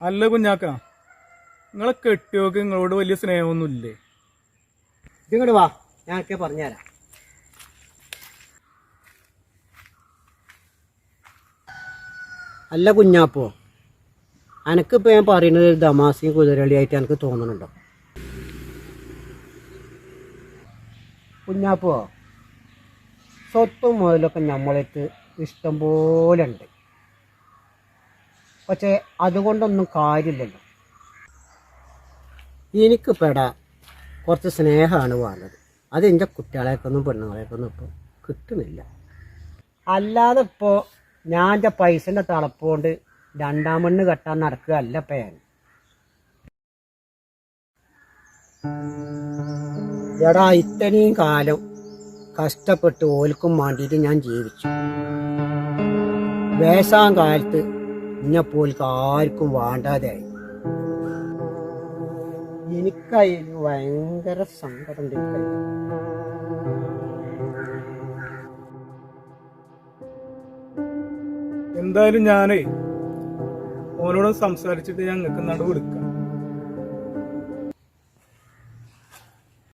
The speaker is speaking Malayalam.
അല്ല കുഞ്ഞാക്ക. നിങ്ങളെ കെട്ടിയോക്ക് നിങ്ങളോട് വലിയ സ്നേഹമൊന്നുമില്ലേ? ഇതിങ്ങോട്ട് വാ. ഞാനൊക്കെ പറഞ്ഞുതരാം. അല്ല കുഞ്ഞാപ്പോ അനക്കിപ്പോ ഞാൻ പറയുന്നത് ഒരു ദമാസിയും കുതിരളിയായിട്ട് എനിക്ക് തോന്നുന്നുണ്ടോ കുഞ്ഞാപ്പോ സ്വത്തും മുതലൊക്കെ നമ്മളെടുത്ത് ഇഷ്ടം പോലെ ഉണ്ട് പക്ഷേ അതുകൊണ്ടൊന്നും കാര്യമില്ലല്ലോ. എനിക്ക് പെട. കുറച്ച് സ്നേഹമാണ് വേണ്ടത്. അത് എന്റെ കുട്ടികളെക്കൊന്നും പെണ്ണുങ്ങളെക്കൊന്നും ഇപ്പോൾ കിട്ടുന്നില്ല. അല്ലാതെ ഇപ്പോൾ ഞാൻ എന്റെ പൈസന്റെ തളപ്പുകൊണ്ട് രണ്ടാം മണ്ണ് കെട്ടാൻ നടക്കുകയല്ല ഇപ്പം ഞാൻ. എടാ ഇത്രയും കാലം കഷ്ടപ്പെട്ട് ഓൽക്കും വേണ്ടിയിട്ട് ഞാൻ ജീവിച്ചു. വേസാം കാലത്ത് ഇന്നെപ്പോൽക്ക് ആർക്കും വേണ്ടാതെയായി എനിക്കായി ഭയങ്കര സങ്കടം. എന്തായാലും ഞാനേ ഓനോട് സംസാരിച്ചിട്ട് നടു കൊടുക്കാം